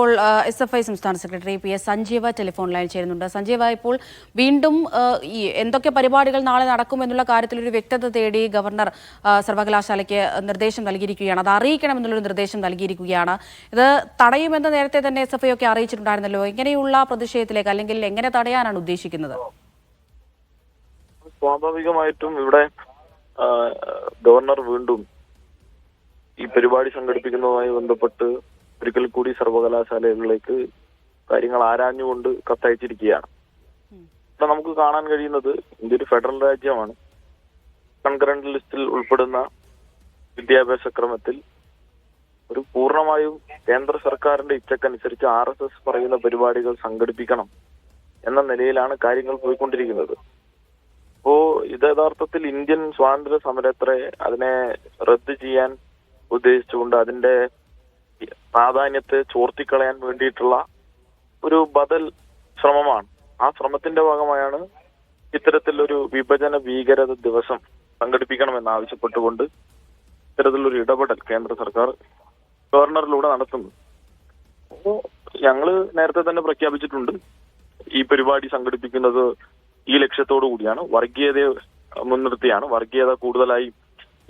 ഇപ്പോൾ S F I സംസ്ഥാന secretary P S Sanjeeva telephone line ചേരുന്നുണ്ട്. സഞ്ജീവ ഇപ്പോൾ വീണ്ടും ഈ എന്തൊക്കെ പരിപാടികൾ നാളെ നടക്കുമെന്നുള്ള കാര്യത്തിൽ ഒരു വ്യക്തത തേടി ഗവർണർ സർവകലാശാലയ്ക്ക് നിർദ്ദേശം നൽകിയിരിക്കുകയാണ്. അത് അറിയിക്കണമെന്നുള്ളൊരു നിർദ്ദേശം നൽകിയിരിക്കുകയാണ്. ഇത് തടയുമെന്ന് നേരത്തെ തന്നെ എസ് എഫ് ഐ ഒക്കെ അറിയിച്ചിട്ടുണ്ടായിരുന്നല്ലോ. ഇങ്ങനെയുള്ള പ്രതിഷേധത്തിലേക്ക് അല്ലെങ്കിൽ എങ്ങനെ തടയാനാണ് ഉദ്ദേശിക്കുന്നത്? സ്വാഭാവികമായിട്ടും ഇവിടെ ഗവർണർ വീണ്ടും ഈ പരിപാടി സംഘടിപ്പിക്കുന്നതുമായി ബന്ധപ്പെട്ട് ഒരിക്കൽ കൂടി സർവകലാശാലകളിലേക്ക് കാര്യങ്ങൾ ആരാഞ്ഞുകൊണ്ട് കത്തയച്ചിരിക്കുകയാണ്. ഇവിടെ നമുക്ക് കാണാൻ കഴിയുന്നത് ഇന്ത്യ ഒരു ഫെഡറൽ രാജ്യമാണ്. കൺകറന്റ് ലിസ്റ്റിൽ ഉൾപ്പെടുന്ന വിദ്യാഭ്യാസ ക്രമത്തിൽ ഒരു പൂർണമായും കേന്ദ്ര സർക്കാരിന്റെ ഇച്ഛക്കനുസരിച്ച് ആർ എസ് എസ് പറയുന്ന പരിപാടികൾ സംഘടിപ്പിക്കണം എന്ന നിലയിലാണ് കാര്യങ്ങൾ പോയിക്കൊണ്ടിരിക്കുന്നത്. അപ്പോ ഇത് യഥാർത്ഥത്തിൽ ഇന്ത്യൻ സ്വാതന്ത്ര്യ സമരത്തെ അതിനെ റദ്ദ് ചെയ്യാൻ ഉദ്ദേശിച്ചുകൊണ്ട് അതിന്റെ പ്രാധാന്യത്തെ ചോർത്തിക്കളയാൻ വേണ്ടിയിട്ടുള്ള ഒരു ബദൽ ശ്രമമാണ്. ആ ശ്രമത്തിന്റെ ഭാഗമായാണ് ഇത്തരത്തിലൊരു വിഭജന ഭീകരത ദിവസം സംഘടിപ്പിക്കണമെന്ന് ആവശ്യപ്പെട്ടുകൊണ്ട് ഇത്തരത്തിലൊരു ഇടപെടൽ കേന്ദ്ര സർക്കാർ ഗവർണറിലൂടെ നടത്തുന്നു. അപ്പോ ഞങ്ങൾ നേരത്തെ തന്നെ പ്രഖ്യാപിച്ചിട്ടുണ്ട്. ഈ പരിപാടി സംഘടിപ്പിക്കുന്നത് ഈ ലക്ഷ്യത്തോടു കൂടിയാണ്. വർഗീയതയെ മുൻനിർത്തിയാണ്. വർഗീയത കൂടുതലായി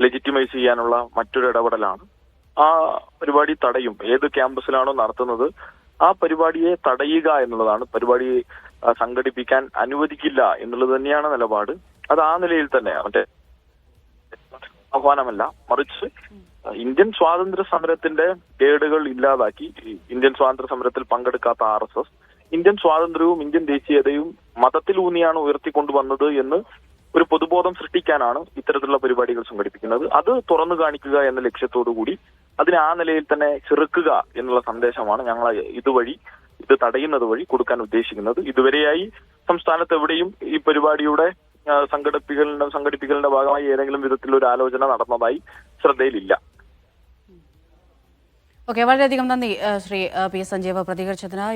ലെജിറ്റിമൈസ് ചെയ്യാനുള്ള മറ്റൊരു ഇടപെടലാണ്. ആ പരിപാടി തടയും. ഏത് ക്യാമ്പസിലാണോ നടത്തുന്നത് ആ പരിപാടിയെ തടയുക എന്നുള്ളതാണ്. പരിപാടി സംഘടിപ്പിക്കാൻ അനുവദിക്കില്ല എന്നുള്ളത് തന്നെയാണ് നിലപാട്. അത് ആ നിലയിൽ തന്നെ മറ്റേ ആഹ്വാനമല്ല. മറിച്ച് ഇന്ത്യൻ സ്വാതന്ത്ര്യ സമരത്തിന്റെ കേടുകൾ ഇല്ലാതാക്കി ഇന്ത്യൻ സ്വാതന്ത്ര്യ സമരത്തിൽ പങ്കെടുക്കാത്ത ആർ എസ് എസ് ഇന്ത്യൻ സ്വാതന്ത്ര്യവും ഇന്ത്യൻ ദേശീയതയും മതത്തിലൂന്നിയാണ് ഉയർത്തിക്കൊണ്ടുവന്നത് എന്ന് ഒരു പൊതുബോധം സൃഷ്ടിക്കാനാണ് ഇത്തരത്തിലുള്ള പരിപാടികൾ സംഘടിപ്പിക്കുന്നത്. അത് തുറന്നു കാണിക്കുക എന്ന ലക്ഷ്യത്തോടു കൂടി അതിനെ ആ നിലയിൽ തന്നെ ചെറുക്കുക എന്നുള്ള സന്ദേശമാണ് ഞങ്ങൾ ഇതുവഴി ഇത് തടയുന്നത് വഴി കൊടുക്കാൻ ഉദ്ദേശിക്കുന്നത്. ഇതുവരെയായി സംസ്ഥാനത്ത് എവിടെയും ഈ പരിപാടിയുടെ സംഘടിപ്പിക്കലിന്റെ സംഘടിപ്പിക്കലിന്റെ ഭാഗമായി ഏതെങ്കിലും വിധത്തിലൊരു ആലോചന നടന്നതായി ശ്രദ്ധയിലില്ല. ഓക്കെ വളരെയധികം നന്ദി ശ്രീ പി എസ് സഞ്ജീവ് പ്രതികരിച്ചതിന്